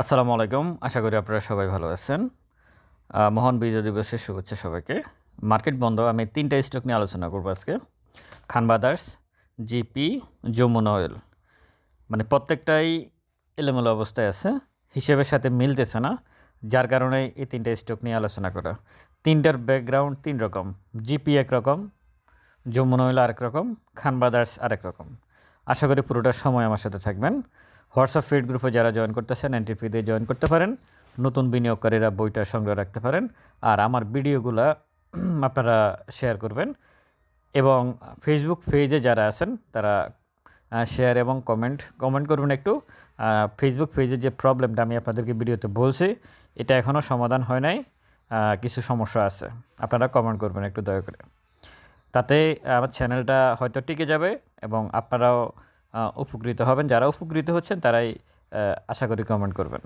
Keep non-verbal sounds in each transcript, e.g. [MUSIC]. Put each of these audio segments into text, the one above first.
আসসালামু আলাইকুম। আশা করি আপনারা সবাই ভালো আছেন। মহান বিজয় দিবসের শুভেচ্ছা সবাইকে। মার্কেট বন্ধ, আমি তিনটা স্টক নিয়ে আলোচনা করব আজকে। Khan brothers GP, Jamuna oil. মানে প্রত্যেকটাই এলোমেলো অবস্থায় আছে, হিসেবের সাথে মিলতেছে না, যার কারণে এই তিনটা স্টক নিয়ে আলোচনা করা। তিনটার ব্যাকগ্রাউন্ড তিন রকম, জিপি একরকম যমুনা অয়েল আরেক রকম, খান ব্রাদার্স আরেক রকম। আশা করি পুরোটা সময় আমার সাথে থাকবেন। হোয়াটসঅ্যাপ ফিড গ্রুপে যারা জয়েন করতেছেন এনটিপি দিয়ে জয়েন করতে পারেন, নতুন বিনিয়োগকারীরা বইটা সংগ্রহ রাখতে পারেন, আর আমার ভিডিওগুলা [CLEARS THROAT] আপনারা শেয়ার করবেন। এবং ফেসবুক পেজে যারা আছেন, তারা শেয়ার এবং কমেন্ট কমেন্ট করবেন একটু। ফেসবুক পেজে যে প্রবলেমটা আমি আপনাদেরকে ভিডিওতে বলছি, এটা এখনও সমাধান হয় নাই। কিছু সমস্যা আছে। আপনারা কমেন্ট করবেন একটু দয়া করে। তাতে আমার চ্যানেলটা হয়তো টিকে যাবে এবং আপনারাও উপকৃত হবেন। যারা উপকৃত হচ্ছেন, তারাই আশা করি কমেন্ট করবেন।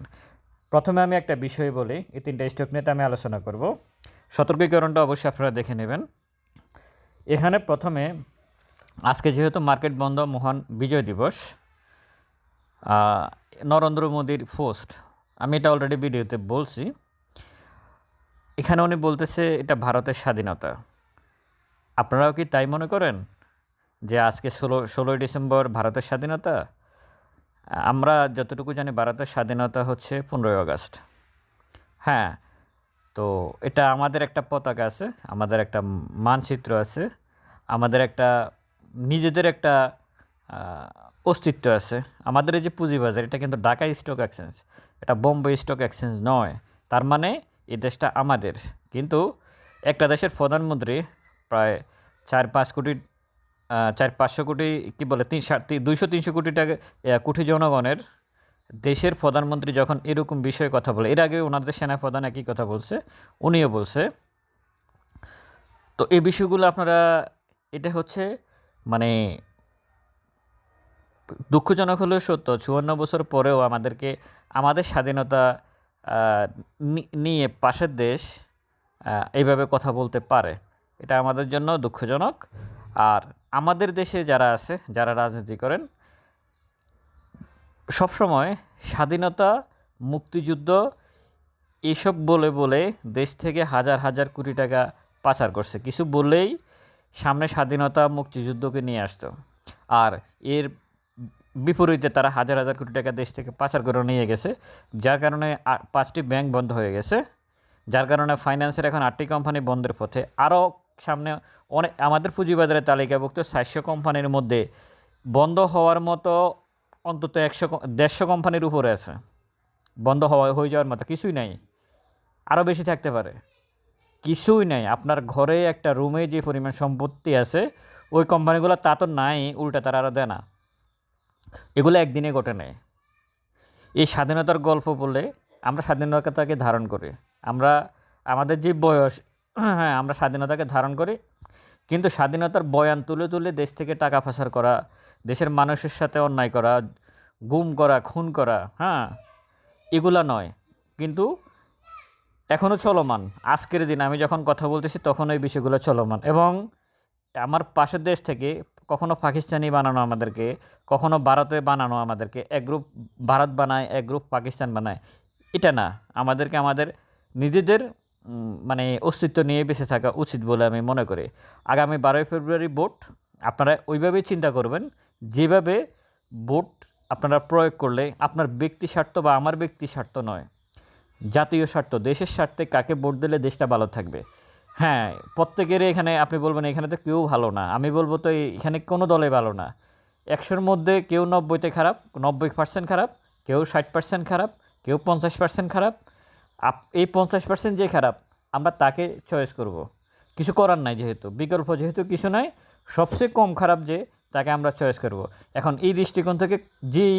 প্রথমে আমি একটা বিষয় বলি, এই তিনটা স্টেপ নিয়ে আমি আলোচনা করব। সতর্কীকরণটা অবশ্যই আপনারা দেখে নেবেন। এখানে প্রথমে, আজকে যেহেতু মার্কেট বন্ধ, মহান বিজয় দিবস নরেন্দ্র মোদীর পোস্ট, আমি এটা অলরেডি ভিডিওতে বলছি। এখানে উনি বলতেছে, এটা ভারতের স্বাধীনতা। আপনারাও কি তাই মনে করেন? যে আজকে ষোলো, ষোলোই ডিসেম্বর ভারতের স্বাধীনতা, আমরা যতটুকু জানি ভারতের স্বাধীনতা হচ্ছে পনেরোই আগস্ট। হ্যাঁ তো এটা আমাদের একটা পতাকা আছে, আমাদের একটা মানচিত্র আছে, আমাদের একটা, নিজেদের একটা অস্তিত্ব আছে। আমাদের এই যে পুঁজিবাজার, এটা কিন্তু ঢাকা স্টক এক্সচেঞ্জ, এটা বোম্বে স্টক এক্সচেঞ্জ নয়, তার মানে এই দেশটা আমাদের। কিন্তু একটা দেশের প্রধানমন্ত্রী প্রায় চার পাঁচ কোটি চার পাঁচশো কোটি, কি বলে, তিন দুইশো তিনশো কোটি টাকা কোটি জনগণের দেশের প্রধানমন্ত্রী যখন এরকম বিষয়ে কথা বলে, এর আগে ওনাদের সেনাপ্রধান একই কথা বলছে, উনিও বলছে। তো এই বিষয়গুলো আপনারা, এটা হচ্ছে মানে দুঃখজনক হলেও সত্য, চুয়ান্ন বছর পরেও আমাদেরকে, আমাদের স্বাধীনতা নিয়ে পাশের দেশ এইভাবে কথা বলতে পারে। এটা আমাদের জন্য দুঃখজনক। আর আমাদের দেশে যারা আছে, যারা রাজনীতি করেন, সবসময় স্বাধীনতা, মুক্তিযুদ্ধ, এসব বলে বলে দেশ থেকে হাজার হাজার কোটি টাকা পাচার করছে। কিছু বললেই সামনে স্বাধীনতা, মুক্তিযুদ্ধকে নিয়ে আসতো। আর এর বিপরীতে তারা হাজার হাজার কোটি টাকা দেশ থেকে পাচার করে নিয়ে গেছে, যার কারণে পাঁচটি ব্যাংক বন্ধ হয়ে গেছে। যার কারণে ফাইন্যান্সের এখন আটটি কোম্পানি বন্ধের পথে। আরও সামনে অনেক, আমাদের পুঁজিবাজারে তালিকাভুক্ত চারশো কোম্পানির মধ্যে বন্ধ হওয়ার মতো অন্তত একশো দেড়শো কোম্পানির উপরে আছে। বন্ধ হওয়া, হয়ে যাওয়ার মতো কিছুই নাই। আরও বেশি থাকতে পারে। কিছুই নাই। আপনার ঘরে একটা রুমে যে পরিমাণ সম্পত্তি আছে, ওই কোম্পানিগুলো তা তো নাই, উল্টা তারা আরও দেয় না এগুলো একদিনে ঘটে নেয় এই স্বাধীনতার গল্প বলে আমরা স্বাধীনতাকে ধারণ করি। আমরা, আমাদের যে বয়স হ্যাঁ আমরা স্বাধীনতাকে ধারণ করি। কিন্তু স্বাধীনতার বয়ান তুলে তুলে দেশ থেকে টাকা পাচার করা, দেশের মানুষের সাথে অন্যায় করা, গুম করা, খুন করা হ্যাঁ এগুলা নয়। কিন্তু এখনও চলমান। আজকের দিন আমি যখন কথা বলতেছি, তখন এই বিষয়গুলো চলমান। এবং আমার পাশের দেশ থেকে কখনো পাকিস্তানি বানানো আমাদেরকে, কখনো ভারতে বানানো আমাদেরকে, এক গ্রুপ ভারত বানায়, এক গ্রুপ পাকিস্তান বানায়, এটা না। আমাদেরকে আমাদের নিজেদের মানে অস্তিত্ব নিয়ে বেঁচে থাকা উচিত বলে আমি মনে করি। আগামী বারোই ফেব্রুয়ারি ভোট, আপনারা ওইভাবেই চিন্তা করবেন, যেভাবে ভোট আপনারা প্রয়োগ করলে আপনার ব্যক্তি স্বার্থ বা আমার ব্যক্তি স্বার্থ নয়। জাতীয় স্বার্থ, দেশের স্বার্থে কাকে ভোট দিলে দেশটা ভালো থাকবে? হ্যাঁ প্রত্যেকের এখানে আপনি বলবেন, এখানে তো কেউ ভালো না। আমি বলব, তো এখানে কোনো দলে ভালো না। একশোর মধ্যে কেউ নব্বইতে খারাপ, নব্বই পার্সেন্ট খারাপ, কেউ ষাট পার্সেন্ট খারাপ, কেউ পঞ্চাশ পার্সেন্ট খারাপ। এই পঞ্চাশ পার্সেন্ট যে খারাপ, আমরা তাকে চয়েস করব। কিছু করার নাই যেহেতু, বিকল্প যেহেতু কিছু নাই, সবচেয়ে কম খারাপ যে তাকে আমরা চয়েস করব। এখন এই দৃষ্টিকোণ থেকে যেই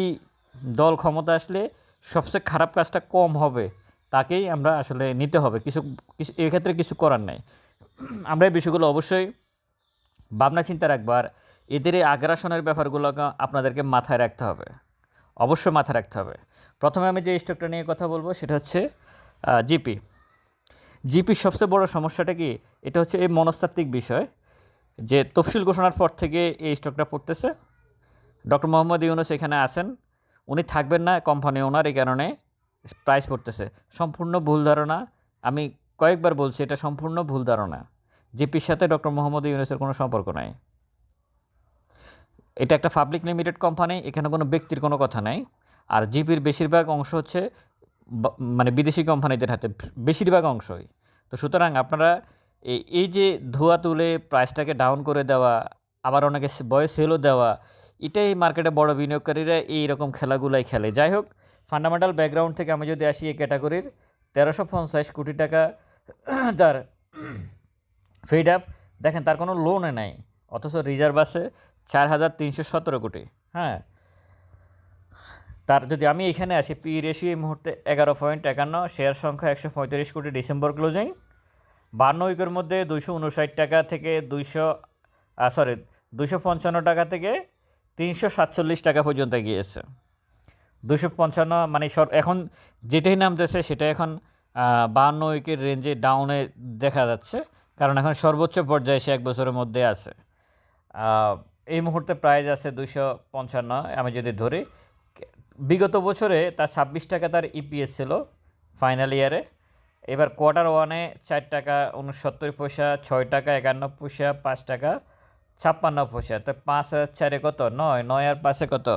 দল ক্ষমতা আসলে সবচেয়ে খারাপ কাজটা কম হবে, তাকেই আমরা আসলে নিতে হবে। কিছু কিছু এক্ষেত্রে কিছু করার নাই। আমরা এই বিষয়গুলো অবশ্যই ভাবনা চিন্তা রাখব। আর এদের এই আগ্রাসনের ব্যাপারগুলোকে আপনাদেরকে মাথায় রাখতে হবে। অবশ্যই মাথায় রাখতে হবে। প্রথমে আমি যে স্টকটা নিয়ে কথা বলব, সেটা হচ্ছে জিপি। জিপির সবচেয়ে বড় সমস্যাটা কি? এটা হচ্ছে এই মনস্তাত্ত্বিক বিষয় যে তফসিল ঘোষণার পর থেকে এই স্টকটা পড়তেছে। ডক্টর মোহাম্মদ ইউনুস এখানে আছেন। উনি থাকবেন না কোম্পানি ওনার এই কারণে প্রাইস পড়তেছে। সম্পূর্ণ ভুল ধারণা। আমি কয়েকবার বলছি, এটা সম্পূর্ণ ভুল ধারণা। জিপির সাথে ডক্টর মোহাম্মদ ইউনুসের কোনো সম্পর্ক নাই। এটা একটা পাবলিক লিমিটেড কোম্পানি এখানে কোনো ব্যক্তির কোনো কথা নাই। আর জিপির বেশিরভাগ অংশ হচ্ছে মানে বিদেশি কোম্পানিদের হাতে বেশিরভাগ অংশই। তো সুতরাং আপনারা এই যে ধোয়া তুলে প্রাইসটাকে ডাউন করে দেওয়া, আবার অনেকে বয়স সেলও দেওয়া, এটাই মার্কেটে বড় বিনিয়োগকারীরা এই রকম খেলাগুলাই খেলে। যাই হোক ফান্ডামেন্টাল ব্যাকগ্রাউন্ড থেকে আমি যদি আসি এই ক্যাটাগরির তেরোশো পঞ্চাশ কোটি টাকা [CLEARS THROAT] তার ফিড আপ দেখেন, তার কোনো লোনে নাই, অথচ রিজার্ভ আছে চার হাজার তিনশো সতেরো কোটি। হ্যাঁ তার যদি আমি এখানে আসি, পি রেশিও এই মুহূর্তে এগারো পয়েন্ট একান্ন শেয়ার সংখ্যা একশো পঁয়ত্রিশ কোটি ডিসেম্বর ক্লোজিং বান্ন উইকের মধ্যে দুইশো উনষাট টাকা থেকে দুইশো সরি দুইশো পঞ্চান্ন টাকা থেকে তিনশো সাতচল্লিশ টাকা পর্যন্ত গিয়েছে দুশো পঞ্চান্ন মানে সর, এখন যেটাই নামতেছে সেটা এখন বাহান্ন উইকের রেঞ্জে ডাউনে দেখা যাচ্ছে, কারণ এখন সর্বোচ্চ পর্যায়ে সে এক বছরের মধ্যে আছে। এই মুহূর্তে প্রাইস আছে দুশো পঞ্চান্ন, আমি যদি ধরি বিগত বছরে তার ছাব্বিশ টাকা তার ইপিএস ছিল ফাইনাল ইয়ারে এবার কোয়ার্টার ওয়ানে চার টাকা, উনসত্তর পয়সা, ছয় টাকা, একান্ন পয়সা, পাঁচ টাকা, ছাপ্পান্ন পয়সা। তো পাঁচ আর চারে কত? নয় নয় আর পাঁচে কত?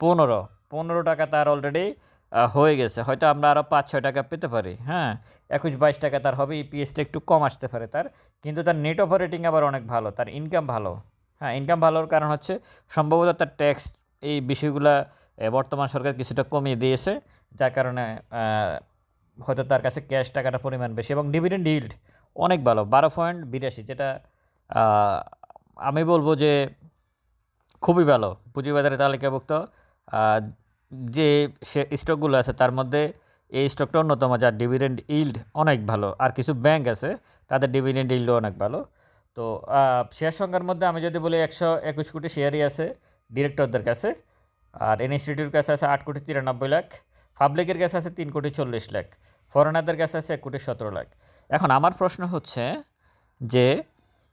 পনেরো। পনেরো টাকা তার অলরেডি হয়ে গেছে। হয়তো আমরা আরও পাঁচ, ছয় টাকা পেতে পারি হ্যাঁ? একুশ, বাইশ টাকা তার হবে ইপিএসটা একটু কম আসতে পারে তার। কিন্তু তার নেট অপারেটিং আবার অনেক ভালো, তার ইনকাম ভালো। হ্যাঁ ইনকাম ভালোর কারণ হচ্ছে সম্ভবত তার ট্যাক্স এই বিষয়গুলা বর্তমান সরকার কিছুটা কমিয়ে দিয়েছে, যার কারণে হয়তো তার কাছে ক্যাশ টাকাটা পরিমাণ বেশি এবং ডিভিডেন্ড ইল্ড অনেক ভালো, বারো পয়েন্ট বিরাশি, যেটা আমি বলব যে খুবই ভালো। পুঁজিবাজারে তালিকাভুক্ত যে সে স্টকগুলো আছে তার মধ্যে এই স্টকটা অন্যতম, যার ডিভিডেন্ড ইল্ড অনেক ভালো, আর কিছু ব্যাংক আছে তাদের ডিভিডেন্ড ইল্ডও অনেক ভালো। তো শেয়ার সংখ্যার মধ্যে আমি যদি বলি একশো একুশ কোটি শেয়ারই আছে ডিরেক্টরদের কাছে আর ইনস্টিটিউটের কাছে আছে আট কোটি তিরানব্বই লাখ, পাবলিকের কাছে আছে তিন কোটি চল্লিশ লাখ ফরেনারদের কাছে আছে এক কোটি সতেরো লাখ। এখন আমার প্রশ্ন হচ্ছে যে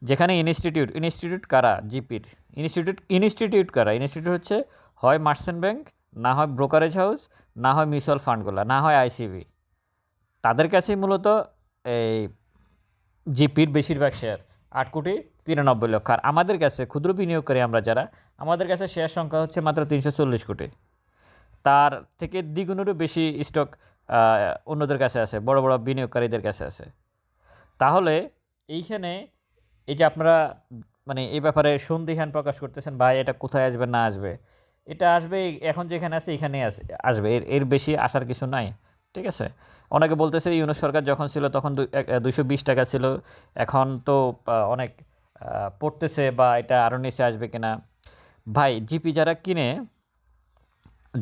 যেখানে ইনস্টিটিউট ইনস্টিটিউট কারা? জিপির। ইনস্টিটিউট ইনস্টিটিউট কারা? ইনস্টিটিউট হচ্ছে হয় মার্চেন্ট ব্যাংক, না হয় ব্রোকারেজ হাউস, না হয় মিউচুয়াল ফান্ডগুলো, না হয় আইসিবি। তাদের কাছেই মূলত এই জিপির বেশিরভাগ শেয়ার আট কোটি তিরানব্বই লক্ষ। আর আমাদের কাছে ক্ষুদ্র বিনিয়োগকারী আমরা যারা, আমাদের কাছে শেয়ার সংখ্যা হচ্ছে মাত্র তিনশো চল্লিশ কোটি। তার থেকে দ্বিগুণেরও বেশি স্টক অন্যদের কাছে আছে, বড় বড় বিনিয়োগকারীদের কাছে আছে। তাহলে এইখানে এই যে আপনারা মানে এই ব্যাপারে সন্দিহান প্রকাশ করতেছেন, ভাই এটা কোথায় আসবে না আসবে, এটা আসবে এখন যেখানে আছে, এখানেই আসে, আসবে। এর এর বেশি আসার কিছু নাই। ঠিক আছে? অনেকে বলতেছে, ইউনুস সরকার যখন ছিল তখন দুইশো বিশ টাকা ছিল। এখন তো অনেক পড়তেছে বা এটা আরও নিচে আসবে কিনা? ভাই, জিপি যারা কিনে,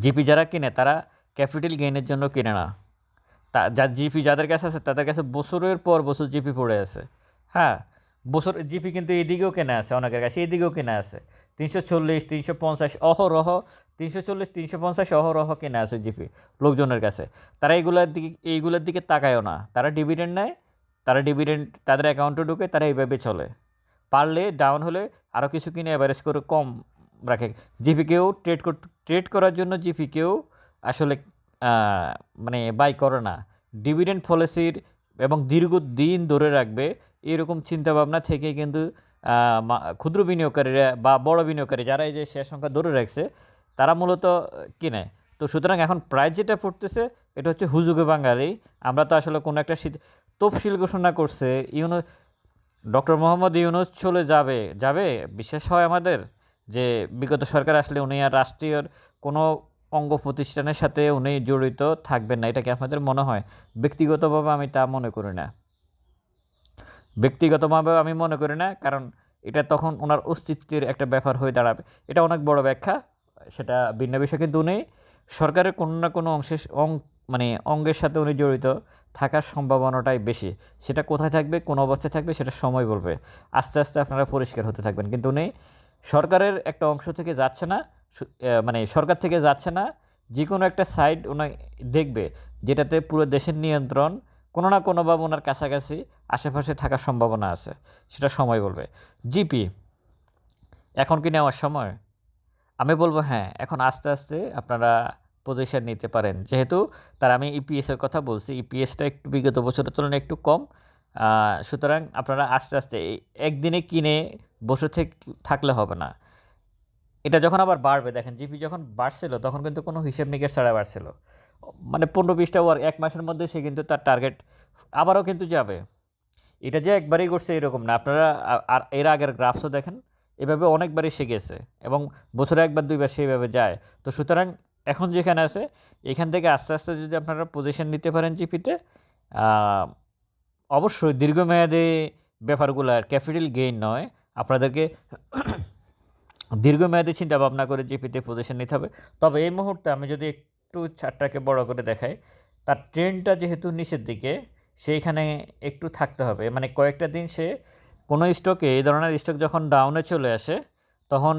জিপি যারা কিনে, তারা ক্যাপিটাল গেইনের জন্য কিনে না। তা, যা জিপি যাদের কাছে আছে, তাদের কাছে বছরের পর বছর জিপি পড়ে আছে। হ্যাঁ বছর জিপি কিন্তু এদিকেও কেনা আছে, অনেকের কাছে এদিকেও কেনা আছে। তিনশো চল্লিশ, তিনশো পঞ্চাশ অহরহ, তিনশো চল্লিশ, তিনশো পঞ্চাশ অহরহ কেনা আছে জিপি লোকজনের কাছে। তারা এইগুলোর দিকে এইগুলোর দিকে তাকায়ও না। তারা ডিভিডেন্ড নেয়, তারা ডিভিডেন্ড, তাদের অ্যাকাউন্টে ঢুকে তারা এইভাবে চলে। পারলে, ডাউন হলে আরও কিছু কিনে অ্যাভারেজ করে কম রাখে। জিপিকেও ট্রেড ট্রেড করার জন্য জিপিকেও আসলে মানে বাই করে না। ডিভিডেন্ড পলিসির এবং দীর্ঘদিন ধরে রাখবে এরকম চিন্তাভাবনা থেকে কিন্তু ক্ষুদ্র বিনিয়োগকারীরা বা বড় বিনিয়োগকারী যারা এই যে শেয়ার সংখ্যা ধরে রাখছে, তারা মূলত কিনে। তো সুতরাং এখন প্রাইস যেটা পড়তেছে, এটা হচ্ছে হুজুগে বাঙালি। আমরা তো আসলে কোনো একটা তফসিল ঘোষণা করছে, ইউনো, ডক্টর মোহাম্মদ ইউনুস চলে যাবে যাবে? বিশ্বাস হয় আমাদের যে বিগত সরকার আসলে উনি আর রাষ্ট্রীয় কোনো অঙ্গ প্রতিষ্ঠানের সাথে উনি জড়িত থাকবেন না, এটা কি আপনাদের মনে হয়? ব্যক্তিগতভাবে আমি তা মনে করি না। ব্যক্তিগতভাবে আমি মনে করি না, কারণ এটা তখন ওনার অস্তিত্বের একটা ব্যাপার হয়ে দাঁড়াবে। এটা অনেক বড় ব্যাখ্যা, সেটা ভিন্ন বিষয়, কিন্তু উনি সরকারের কোনো না কোনো অংশে অং মানে অঙ্গের সাথে উনি জড়িত থাকার সম্ভাবনাটাই বেশি। সেটা কোথায় থাকবে, কোন অবস্থায় থাকবে, সেটা সময় বলবে। আস্তে আস্তে আপনারা পরিষ্কার হতে থাকবেন। কিন্তু উনি সরকারের একটা অংশ থেকে যাচ্ছে না মানে সরকার থেকে যাচ্ছে না যে কোনো একটা সাইড উনি দেখবে, যেটাতে পুরো দেশের নিয়ন্ত্রণ কোনো না কোনোভাবে ওনার কাছাকাছি আশেপাশে থাকার সম্ভাবনা আছে, সেটা সময় বলবে। জিপি, এখন কি নেওয়ার সময়? আমি বলব হ্যাঁ এখন আস্তে আস্তে আপনারা পজিশন নিতে পারেন। যেহেতু তার আমি ইপিএসের কথা বলছি ইপিএসটা একটু বিগত বছরের তুলনায় একটু কম। সুতরাং আপনারা আস্তে আস্তে একদিনে কিনে বসে থেকে, থাকলে হবে না। এটা যখন আবার বাড়বে, দেখেন জিপি যখন বাড়ছিল, তখন কিন্তু কোনো হিসেব নিকেশ ছাড়া বাড়ছিল। মানে পনেরো বিশটা ওয়ার এক মাসের মধ্যে সে কিন্তু তার টার্গেট আবারও কিন্তু যাবে। এটা যে একবারই করছে এরকম না। আপনারা আর এর আগের গ্রাফসও দেখেন, এভাবে অনেকবারই সে গেছে এবং বছরে একবার, দুইবার সেইভাবে যায়। তো সুতরাং এখন যেখানে আছে, এখান থেকে আস্তে আস্তে যদি আপনারা পজিশন নিতে পারেন জিপিতে অবশ্যই দীর্ঘমেয়াদী ব্যাপারগুলো আর ক্যাপিটাল গেইন নয়। আপনাদেরকে দীর্ঘমেয়াদী চিন্তা ভাবনা করে জিপিতে পজিশন নিতে হবে। তবে এই মুহূর্তে আমি যদি একটু চারটাকে বড় করে দেখাই, তার ট্রেনটা যেহেতু নিচের দিকে সেইখানে একটু থাকতে হবে। মানে কয়েকটা দিন সে কোনো স্টকে এই ধরনের স্টক যখন ডাউনে চলে আসে, তখন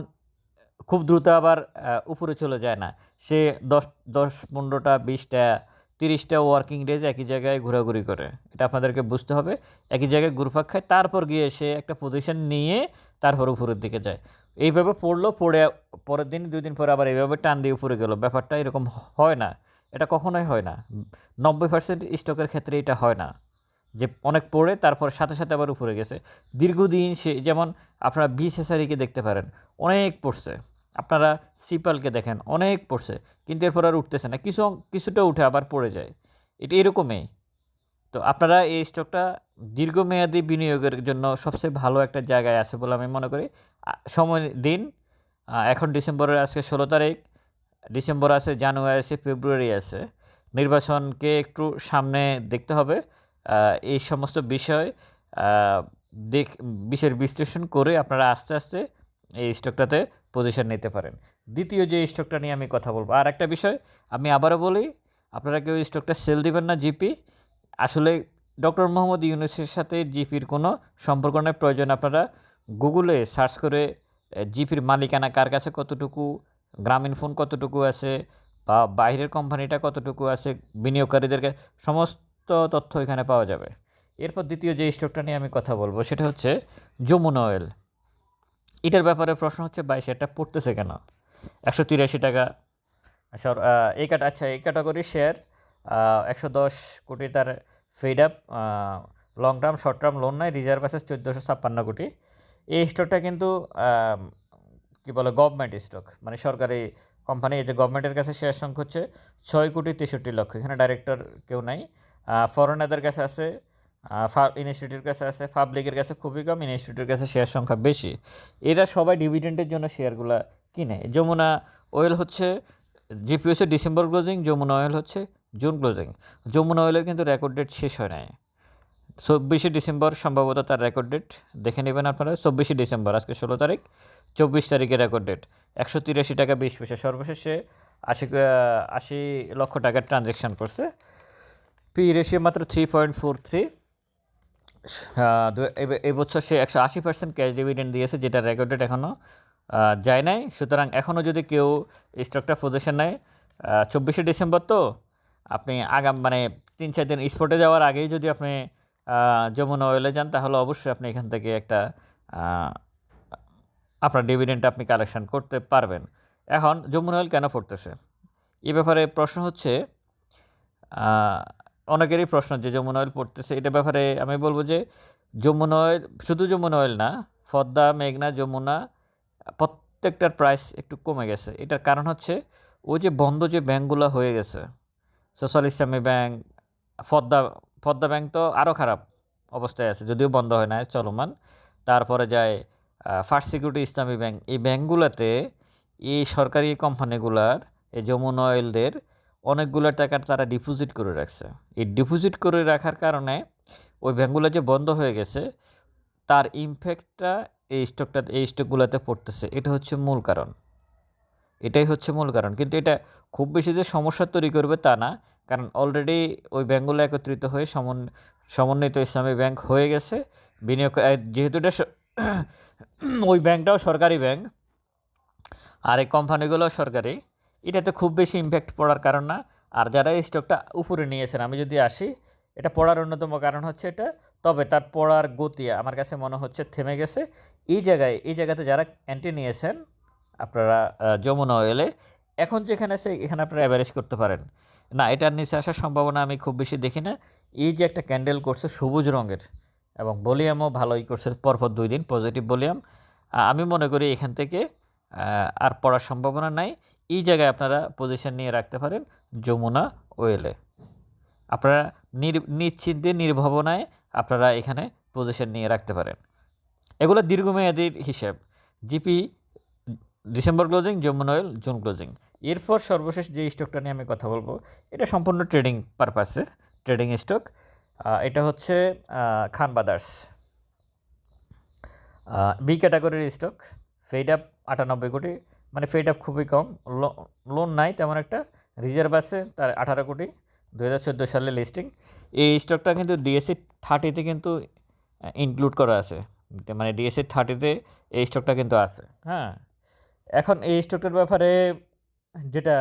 খুব দ্রুত আবার উপরে চলে যায় না। সে দশ দশ, পনেরোটা, বিশটা, তিরিশটা ওয়ার্কিং ডেজ একই জায়গায় ঘোরাঘুরি করে। এটা আপনাদেরকে বুঝতে হবে। একই জায়গায় ঘুরপাক খায়, তারপর গিয়ে সে একটা পজিশন নিয়ে তারপর উপরের দিকে যায়। এইভাবে পড়ল, পড়ে, পরের দিন, দুই দিন পরে আবার এইভাবে টান দিয়ে উপরে গেল। ব্যাপারটা এরকম হয় না। এটা কখনোই হয় না। নব্বই পার্সেন্ট স্টকের ক্ষেত্রে এটা হয় না। যে অনেক পড়ে, তারপর সাথে সাথে আবার উপরে গেছে। দীর্ঘদিন সে, যেমন আপনারা বিএসএসআরিকে দেখতে পারেন, অনেক পড়ছে। আপনারা সিপালকে দেখেন, অনেক পড়ছে। কিন্তু এরপর আর উঠতেছে না। কিছু কিছুটা উঠে আবার পড়ে যায়। এটা এরকমই। তো আপনারা এই স্টকটা দীর্ঘমেয়াদী বিনিয়োগের জন্য সবচেয়ে ভালো একটা জায়গায় আছে বলে আমি মনে করি। সময় দিন। এখন ডিসেম্বরের আজকে ষোলো তারিখ। ডিসেম্বর আছে, জানুয়ারি আছে, ফেব্রুয়ারি আছে। নির্বাচনকে একটু সামনে দেখতে হবে। এই সমস্ত বিষয় দেখ, বিষয়ের বিশ্লেষণ করে আপনারা আস্তে আস্তে এই স্টকটাতে পজিশন নিতে পারেন। দ্বিতীয় যে স্টকটা নিয়ে আমি কথা বলব, আর একটা বিষয় আমি আবারও বলি, আপনারা কেউ স্টকটা সেল দিবেন না জিপি। আসলে ডক্টর মোহাম্মদ ইউনুসের সাথে জিপির কোনো সম্পর্ক নেই। প্রয়োজন আপনারা গুগলে সার্চ করে জিপির মালিকানা কার কাছে কতটুকু গ্রামীণ ফোন কতটুকু আছে বা বাইরের কোম্পানিটা কতটুকু আছে বিনিয়োগকারীদের কাছে সমস্ত তথ্য এখানে পাওয়া যাবে। এরপর দ্বিতীয় যে স্টকটা নিয়ে আমি কথা বলব সেটা হচ্ছে যমুনা অয়েল এটার ব্যাপারে প্রশ্ন হচ্ছে ভাই সেটা পড়তেছে কেন? একশো তিরাশি টাকা। আহ, এই কাটা আচ্ছা এই ক্যাটাগরির শেয়ার একশো দশ কোটি তার paid up long term short term loan নাই রিজার্ভ আছে চোদ্দোশো ছাপ্পান্ন কোটি। এই স্টকটা কিন্তু কি বলে গভর্নমেন্ট স্টক মানে সরকারি কোম্পানি এই যে গভর্নমেন্টের কাছে শেয়ার সংখ্যা হচ্ছে ছয় কোটি তেষট্টি লক্ষ। এখানে ডাইরেক্টর কেউ নাই। ফরেনারদের কাছে আছে ইনস্টিটিউটের কাছে আছে পাবলিকের কাছে খুবই কম ইনস্টিটিউটের কাছে শেয়ার সংখ্যা বেশি। এরা সবাই ডিভিডেন্ডের জন্য শেয়ারগুলো কিনে। যমুনা অয়েল হচ্ছে GP December closing Jamuna oil হচ্ছে জুন ক্লোজিং যমুনা অয়েলের কিন্তু রেকর্ড ডেট শেষ হয় নাই। চব্বিশে ডিসেম্বর সম্ভবত তার রেকর্ড ডেট দেখে নেবেন আপনারা, চব্বিশে ডিসেম্বর, আজকে ষোলো তারিখ, চব্বিশ তারিখে রেকর্ড ডেট একশো তিরাশি টাকা বিশ পয়সা সর্বশেষে আশি আশি লক্ষ টাকার ট্রানজ্যাকশান করছে। পি রেশিও মাত্র থ্রি পয়েন্ট ফোর থ্রি এই বছর সে একশো আশি পার্সেন্ট ক্যাশ ডিভিডেন্ড দিয়েছে, যেটা রেকর্ড ডেট এখনও যায় নাই। সুতরাং এখনও যদি কেউ স্টকটা পজিশন নেয় চব্বিশে ডিসেম্বর তো আপনি আগাম মানে তিন চার দিন স্পটে যাওয়ার আগেই যদি আপনি যমুনা অয়েলে যান, তাহলে অবশ্যই আপনি এখান থেকে একটা আপনার ডিভিডেন্ট আপনি কালেকশন করতে পারবেন। এখন যমুনা অয়েল কেন পড়তেছে? এ ব্যাপারে প্রশ্ন হচ্ছে অনেকেরই প্রশ্ন যে যমুনা অয়েল পড়তেছে, এটা ব্যাপারে আমি বলব যে যমুনা অয়েল শুধু যমুনা অয়েল না, পদ্মা, মেঘনা, যমুনা, প্রত্যেকটার প্রাইস একটু কমে গেছে। এটার কারণ হচ্ছে, ওই যে বন্ধ যে ব্যাঙ্কগুলো হয়ে গেছে সোশ্যাল ইসলামী ব্যাংক পদ্মা পদ্মা ব্যাংক তো আরও খারাপ অবস্থায় আছে, যদিও বন্ধ হয় না চলমান। তারপরে যায় ফার্স্ট সিকিউরিটি ইসলামী ব্যাংক এই ব্যাংকগুলোতে এই সরকারি কোম্পানিগুলার, এই যমুনা অয়েলদের অনেকগুলো টাকা তারা ডিপোজিট করে রাখছে। এই ডিপোজিট করে রাখার কারণে ওই ব্যাংকগুলো যে বন্ধ হয়ে গেছে, তার ইমপ্যাক্টটা এই স্টকটা এই স্টকগুলোতে পড়তেছে। এটা হচ্ছে মূল কারণ। এটাই হচ্ছে মূল কারণ। কিন্তু এটা খুব বেশি যে সমস্যা তৈরি করবে তা না। কারণ অলরেডি ওই ব্যাঙ্কগুলো একত্রিত হয়ে সমন সমন্বিত ইসলামী ব্যাংক হয়ে গেছে। বিনিয়োগ যেহেতু এটা [COUGHS] ওই ব্যাংকটাও সরকারি ব্যাংক আর এই কোম্পানিগুলোও সরকারি এটাতে খুব বেশি ইম্প্যাক্ট পড়ার কারণ না। আর যারা এই স্টকটা উপরে নিয়েছেন, আমি যদি আসি, এটা পড়ার অন্যতম কারণ হচ্ছে এটা। তবে তার পড়ার গতি আমার কাছে মনে হচ্ছে থেমে গেছে। এই জায়গায় এই জায়গাতে যারা অ্যান্টি নিয়েছেন, আপনারা যমুনা অয়েলে এখন যেখানে আছে, এখানে আপনারা অ্যাভারেজ করতে পারেন। না, এটার নিচে আসার সম্ভাবনা আমি খুব বেশি দেখি না। এই যে একটা ক্যান্ডেল করছে সবুজ রঙের এবং ভলিউমও ভালোই করছে, পরপর দুই দিন পজিটিভ ভলিউম আমি মনে করি এখান থেকে আর পড়ার সম্ভাবনা নাই। এই জায়গায় আপনারা পজিশন নিয়ে রাখতে পারেন যমুনা ওয়েলে আপনারা নির, নিশ্চিন্তে, নির্ভাবনায় আপনারা এখানে পজিশন নিয়ে রাখতে পারেন। এগুলো দীর্ঘমেয়াদীর হিসাব। GP December closing Jamuna oil June closing এরপর সর্বশেষ যে স্টকটা নিয়ে আমি কথা বলব, এটা সম্পূর্ণ ট্রেডিং পারপাসে, ট্রেডিং স্টক। এটা হচ্ছে খান বাদার্স। বি ক্যাটাগরির স্টক। ফেড আপ আটানব্বই কোটি মানে ফেড আপ খুবই কম। লোন নাই, তেমন একটা। রিজার্ভ আছে, তার আঠারো কোটি। দু হাজার চোদ্দ সালে লিস্টিং এই স্টকটা কিন্তু ডিএসসি থার্টিতে কিন্তু ইনক্লুড করা আছে। মানে ডিএসসি থার্টিতে এই স্টকটা কিন্তু আছে হ্যাঁ। এখন এই স্টকটার ব্যাপারে যেটা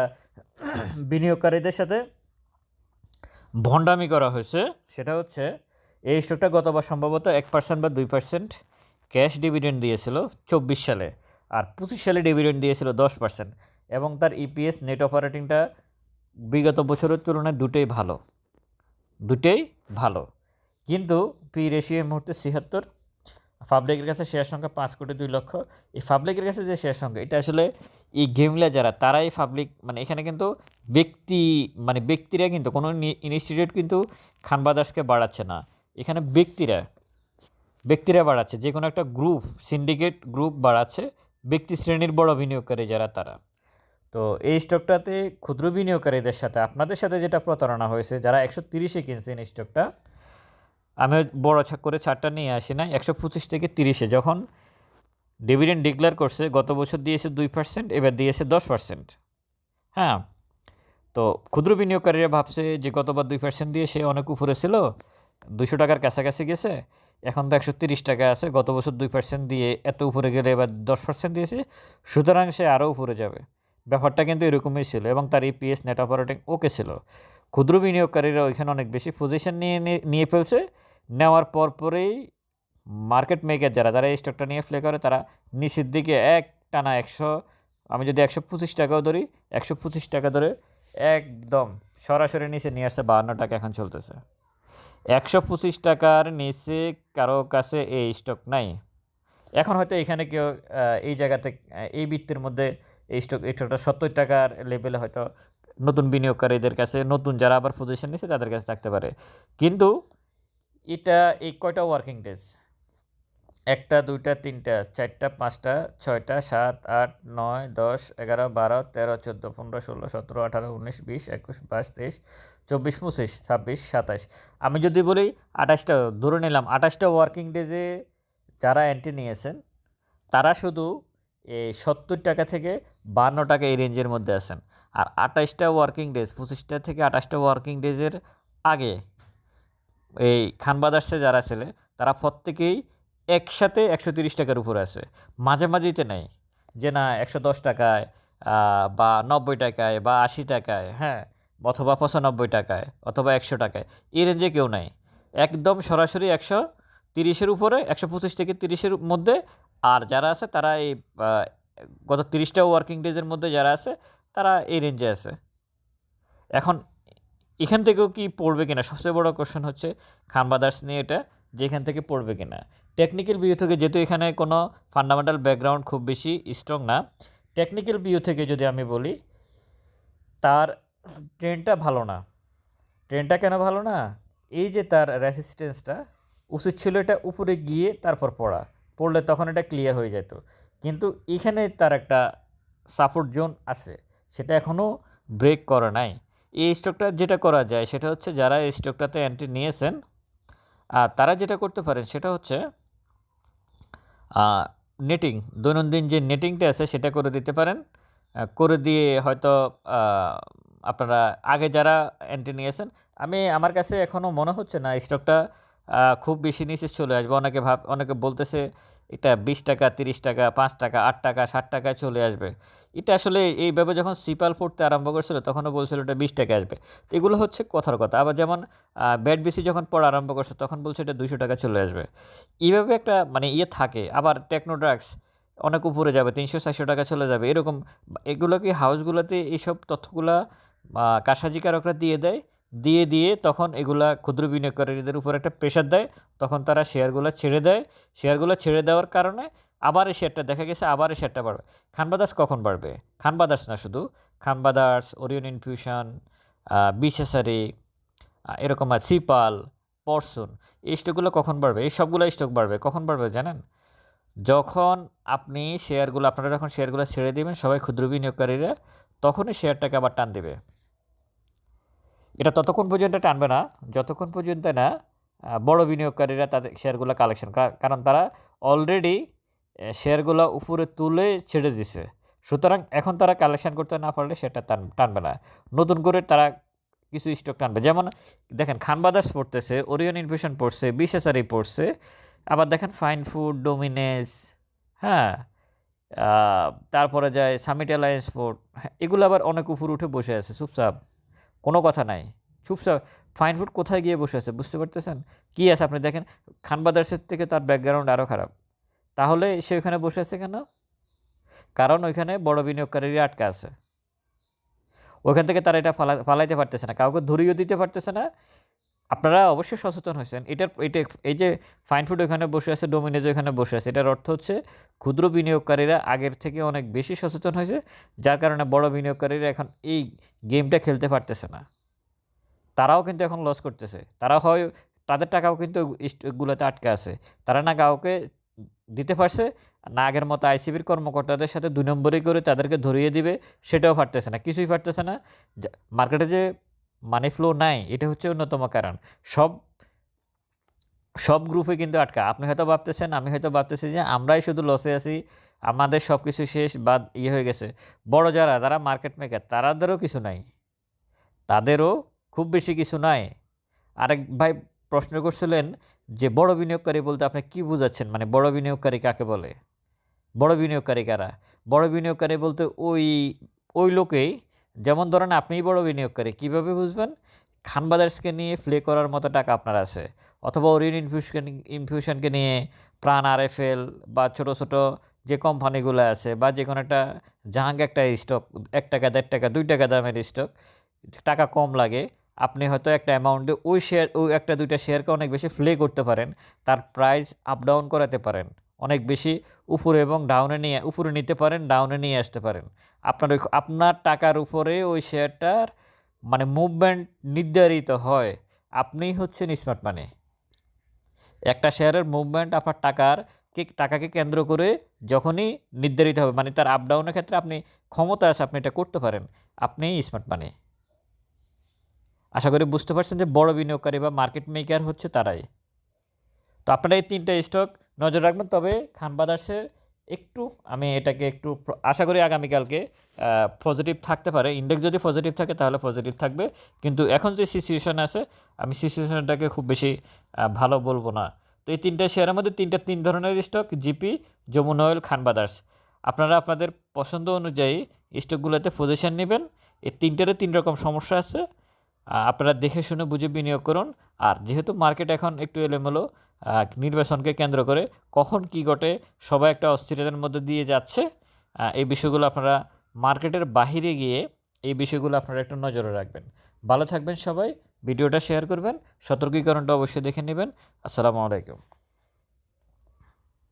বিনিয়োগকারীদের সাথে ভণ্ডামি করা হয়েছে, সেটা হচ্ছে এই স্টকটা গতবার সম্ভবত এক পার্সেন্ট বা দুই পার্সেন্ট ক্যাশ ডিভিডেন্ড দিয়েছিল চব্বিশ সালে আর পঁচিশ সালে ডিভিডেন্ড দিয়েছিল দশ পার্সেন্ট এবং তার ইপিএস নেট অপারেটিংটা বিগত বছরের তুলনায় দুটোই ভালো দুটোই ভালো। কিন্তু পি রেশিও এই মুহূর্তে ছিয়াত্তর পাবলিকের কাছে শেয়ার সংখ্যা পাঁচ কোটি দুই লক্ষ। এই পাবলিকের কাছে যে শেয়ার সংখ্যা, এটা আসলে এই গেমলা যারা, তারাই পাবলিক মানে এখানে কিন্তু ব্যক্তি মানে ব্যক্তিরা কিন্তু কোনো ইনস্টিটিউট কিন্তু খান বাদার্সকে বাড়াচ্ছে না। এখানে ব্যক্তিরা ব্যক্তিরা বাড়াচ্ছে, যে কোনো একটা গ্রুপ সিন্ডিকেট গ্রুপ বাড়াচ্ছে, ব্যক্তি শ্রেণির বড় বিনিয়োগকারী যারা, তারা। তো এই স্টকটাতে ক্ষুদ্র বিনিয়োগকারীদের সাথে, আপনাদের সাথে যেটা প্রতারণা হয়েছে, যারা একশো তিরিশে কিনছেন এই স্টকটা আমি বড় করে ছাড়টা নিয়ে আসি না একশো পঁচিশ থেকে তিরিশে, যখন ডিভিডেন্ড ডিক্লেয়ার করছে, গত বছর দিয়েছে দুই পার্সেন্ট এবার দিয়েছে দশ পার্সেন্ট হ্যাঁ তো ক্ষুদ্র বিনিয়োগকারীরা ভাবছে যে গতবার দুই পার্সেন্ট দিয়ে সে অনেক উপরে ছিল দুশো টাকার কাছাকাছি গেছে, এখন তো একশো তিরিশ টাকা আছে, গত বছর দুই পার্সেন্ট দিয়ে এত উপরে গেলে এবার দশ পার্সেন্ট দিয়েছে, সুতরাং সে আরও উপরে যাবে। ব্যাপারটা কিন্তু এরকমই ছিল এবং তার ইপিএস নেট অপারেটিং ওকে ছিল। ক্ষুদ্র বিনিয়োগকারীরা ওইখানে অনেক বেশি পজিশন নিয়ে নিয়ে- ফেলছে, নেওয়ার পর পরেই মার্কেট মেকার যারা যারা এই স্টকটা নিয়ে প্লে করে, তারা নিচের দিকে এক টানা একশো, আমি যদি একশো পঁচিশ টাকাও ধরি, একশো পঁচিশ টাকা ধরে একদম সরাসরি নিচে নিয়ে আসছে বাহান্ন টাকা এখন চলতেছে। একশো পঁচিশ টাকার নিচে কারও কাছে এই স্টক নাই। এখন হয়তো এখানে কেউ এই জায়গাতে এই বৃত্তির মধ্যে এই স্টক এই স্টকটা সত্তর টাকার লেভেলে হয়তো নতুন বিনিয়োগকারীদের কাছে, নতুন যারা আবার পজিশন নিচ্ছে তাদের কাছে থাকতে পারে। কিন্তু এটা, এই কয়টা ওয়ার্কিং ডেজ একটা, দুইটা, তিনটা, চারটা, পাঁচটা, ছয়টা, সাত, আট, নয়, দশ, এগারো, বারো, তেরো, চোদ্দ, পনেরো, ষোলো, সতেরো, আঠারো, উনিশ, বিশ, একুশ, বাইশ, তেইশ, চব্বিশ, পঁচিশ, ছাব্বিশ সাতাশ আমি যদি বলি আঠাশটা, ধরে নিলাম আঠাশটা ওয়ার্কিং ডেজে যারা এন্ট্রি নিয়েছেন, তারা শুধু এই সত্তর টাকা থেকে বান্ন টাকা এই রেঞ্জের মধ্যে আছেন। আর আঠাশটা ওয়ার্কিং ডেজ পঁচিশটা থেকে আঠাশটা ওয়ার্কিং ডেজের আগে এই খান বাদার্সে যারা ছেলে, তারা প্রত্যেকেই একসাথে একশো তিরিশ টাকার উপরে আছে। মাঝে মাঝেতে নেই। যে না, একশো দশ টাকায় বা নব্বই টাকায়, বা আশি টাকায় হ্যাঁ অথবা পঁচানব্বই টাকায়, অথবা একশো টাকায়, এই রেঞ্জে কেউ নাই। একদম সরাসরি একশো তিরিশের উপরে, একশো পঁচিশ থেকে তিরিশের মধ্যে, আর যারা আছে তারা এই গত তিরিশটা ওয়ার্কিং ডেজের মধ্যে যারা আছে, তারা এই রেঞ্জে আছে। এখন এখান থেকেও কি পড়বে কিনা? সবচেয়ে বড় কোশ্চেন হচ্ছে খান বাদার্স নিয়ে এটা, যে এখান থেকে পড়বে কিনা? টেকনিক্যাল ভিউ থেকে যেহেতু এখানে কোনো ফান্ডামেন্টাল ব্যাকগ্রাউন্ড খুব বেশি স্ট্রং না টেকনিক্যাল ভিউ থেকে যদি আমি বলি, তার ট্রেনটা ভালো না। ট্রেনটা কেন ভালো না? এই যে তার রেসিস্টেন্সটা উচিত ছিল এটা উপরে গিয়ে তারপর পড়া। পড়লে তখন এটা ক্লিয়ার হয়ে যেত। কিন্তু এখানে তার একটা সাপোর্ট জোন আছে, সেটা এখনও ব্রেক করে নাই। এই স্টকটা যেটা করা যায়, সেটা হচ্ছে যারা এই স্টকটাতে এন্ট্রি নিয়েছেন, আর তারা যেটা করতে পারেন, সেটা হচ্ছে নেটিং দৈনন্দিন যে নেটিংটা আছে সেটা করে দিতে পারেন। করে দিয়ে হয়তো আপনারা আগে যারা এন্ট্রি নিয়েছেন আমি আমার কাছে এখনও মনে হচ্ছে না স্টকটা খুব বেশি নিচে চলে আসবে। অনেকে ভাব, অনেকে বলতেছে এটা বিশ টাকা তিরিশ টাকা পাঁচ টাকা আট টাকা ষাট টাকায় চলে আসবে। এটা আসলে এইভাবে যখন সিপাল পড়তে আরম্ভ করছিল তখনও বলছিল এটা বিশ টাকা আসবে। তো এগুলো হচ্ছে কথার কথা। আবার যেমন ব্যাট বিসি যখন পড়া আরম্ভ করছে তখন বলছে এটা দুশো টাকা চলে আসবে। এইভাবে একটা মানে ইয়ে থাকে। আবার টেকনোড্রাগস অনেক উপরে যাবে তিনশো চারশো টাকা চলে যাবে। এরকম এগুলো কি হাউসগুলোতে এইসব তথ্যগুলা আহ, কারসাজিকারকরা দিয়ে দেয়? দিয়ে দিয়ে তখন এগুলা ক্ষুদ্র বিনিয়োগকারীদের উপর একটা প্রেশার দেয়। তখন তারা শেয়ারগুলো ছেড়ে দেয়। শেয়ারগুলো ছেড়ে দেওয়ার কারণে আবার এই শেয়ারটা দেখা গেছে, আবার এই শেয়ারটা বাড়বে। খান বাদার্স কখন বাড়বে? খান বাদার্স না শুধু। খান বাদার্স ওরিয়ন ইনফিউশন বিশেষারি এরকম আছে সিপাল পরশুন এই স্টকগুলো কখন বাড়বে? এই সবগুলো স্টক বাড়বে। কখন বাড়বে জানেন? যখন আপনি শেয়ারগুলো আপনারা যখন শেয়ারগুলো ছেড়ে দেবেন, সবাই ক্ষুদ্র বিনিয়োগকারীরা, তখনই শেয়ারটাকে আবার টান দেবে। এটা ততক্ষণ পর্যন্ত টানবে না যতক্ষণ পর্যন্ত না বড় বিনিয়োগকারীরা তাদের শেয়ারগুলো কালেকশন কারণ তারা অলরেডি শেয়ারগুলো উপরে তুলে ছেড়ে দিছে। সুতরাং এখন তারা কালেকশন করতে না পারলে সেটা টান টানবে না। নতুন করে তারা কিছু স্টক টানবে। যেমন দেখেন খান বাদার্স পড়তেছে ওরিয়ন ইনফিউশন পড়ছে বিশেষারি পড়ছে। আবার দেখেন ফাইন ফুড ডোমিনেস হ্যাঁ তারপরে যায় সামিট অ্যালায়েন্স ফুড হ্যাঁ, এগুলো আবার অনেক উপরে উঠে বসে আছে চুপচাপ। কোনো কথা নাই। চুপসা ফাইন ফুড কোথায় গিয়ে বসে আছে, বুঝতে পারতেছেন? কী আছে? আপনি দেখেন, খান বাদার্সের থেকে তার ব্যাকগ্রাউন্ড আরও খারাপ। তাহলে সে ওইখানে বসে আছে কেন? কারণ ওইখানে বড় বিনিয়োগকারীরই আটকা আছে। ওইখান থেকে তারা এটা ফালা, ফালাইতে পারতেছে না, কাউকে ধরিয়েও দিতে পারতেছে না আপনারা অবশ্যই সচেতন হয়েছেন। এটার এটা এই যে ফাইন ফুড ওখানে বসে আছে ডোমিনেজ ওখানে বসে আছে, এটার অর্থ হচ্ছে ক্ষুদ্র বিনিয়োগকারীরা আগের থেকে অনেক বেশি সচেতন হয়েছে, যার কারণে বড় বিনিয়োগকারীরা এখন এই গেমটা খেলতে পারতেছে না। তারাও কিন্তু এখন লস করতেছে। তারা হয়, তাদের টাকাও কিন্তু গুলোতে আটকে আছে। তারা না কাউকে দিতে পারছে, না আগের মতো আইসিবির কর্মকর্তাদের সাথে দুই নম্বরই করে তাদেরকে ধরিয়ে দিবে, সেটাও পারতেছে না, কিছুই পারতেছে না। মার্কেটে যে মানি ফ্লো নাই, এটা হচ্ছে অন্যতম কারণ। সব সব গ্রুপে কিন্তু আটকা। আপনি হয়তো ভাবতেছেন, আমি হয়তো ভাবতেছি যে আমরাই শুধু লসে আছি, আমাদের সব কিছু শেষ বা ইয়ে হয়ে গেছে। বড় যারা যারা মার্কেট মেকার তারাদেরও কিছু নাই। তাদেরও খুব বেশি কিছু নাই। আরেক ভাই প্রশ্ন করছিলেন যে বড় বিনিয়োগকারী বলতে আপনি কি বোঝাচ্ছেন? মানে বড় বিনিয়োগকারী কাকে বলে? বড় বিনিয়োগকারী কারা? বড় বিনিয়োগকারী বলতে ওই ওই লোকেই যেমন ধরেন আপনিই বড় বিনিয়োগকারী, কীভাবে বুঝবেন? খান বাদার্সকে নিয়ে প্লে করার মতো টাকা আপনার আছে। অথবা ওরিয়ন ইনফিউশন ইনফিউশনকে নিয়ে প্রাণ আরএফএল বা ছোটো ছোটো যে কোম্পানিগুলো আছে বা যে কোনো একটা জাহাঙ্গ একটা স্টক এক টাকা, দেড় টাকা, দুই টাকা দামের স্টক টাকা কম লাগে, আপনি হয়তো একটা অ্যামাউন্টে ওই শেয়ার ওই একটা, দুইটা শেয়ারকে অনেক বেশি প্লে করতে পারেন, তার প্রাইস আপ ডাউন করাতে পারেন। অনেক বেশি উপরে এবং ডাউনে নিয়ে, উপরে নিতে পারেন ডাউনে নিয়ে আসতে পারেন। আপনার ওই আপনার টাকার উপরে ওই শেয়ারটার মানে মুভমেন্ট নির্ধারিত হয়। আপনিই হচ্ছেন স্মার্ট মানি একটা শেয়ারের মুভমেন্ট আপনার টাকার কে, টাকাকে কেন্দ্র করে যখনই নির্ধারিত হবে মানে তার আপ ডাউনের ক্ষেত্রে আপনি ক্ষমতা আছে, আপনি এটা করতে পারেন। আপনিই স্মার্ট মানি আশা করি বুঝতে পারছেন যে বড় বিনিয়োগকারী বা মার্কেট মেকার হচ্ছে তারাই। তো আপনারা এই তিনটা স্টক নজর রাখবেন। তবে খান বাদার্সের একটু, আমি এটাকে একটু আশা করি আগামীকালকে পজিটিভ থাকতে পারে। ইন্ডেক্স যদি পজিটিভ থাকে, তাহলে পজিটিভ থাকবে। কিন্তু এখন যে সিচুয়েশন আছে, আমি সিচুয়েশনটাকে খুব বেশি ভালো বলব না। তো এই তিনটা শেয়ারের মধ্যে তিনটা তিন ধরনের stock GP Jamuna oil Khan brothers আপনারা আপনাদের পছন্দ অনুযায়ী স্টকগুলোতে পজিশন নেবেন। এই তিনটারও তিন রকম সমস্যা আছে। আপনারা দেখে শুনে বুঝে বিনিয়োগ করুন। আর যেহেতু মার্কেট এখন একটু এলোমেলো নির্বাচনকে কেন্দ্র করে কখন কি ঘটে, সবাই একটা অস্থিরতার মধ্যে দিয়ে যাচ্ছে। এই বিষয়গুলো আপনারা মার্কেটের বাহিরে গিয়ে এই বিষয়গুলো আপনারা একটু নজরে রাখবেন। ভালো থাকবেন সবাই, ভিডিওটা শেয়ার করবেন, সতর্কীকরণটা অবশ্যই দেখে নেবেন। আসসালামু আলাইকুম।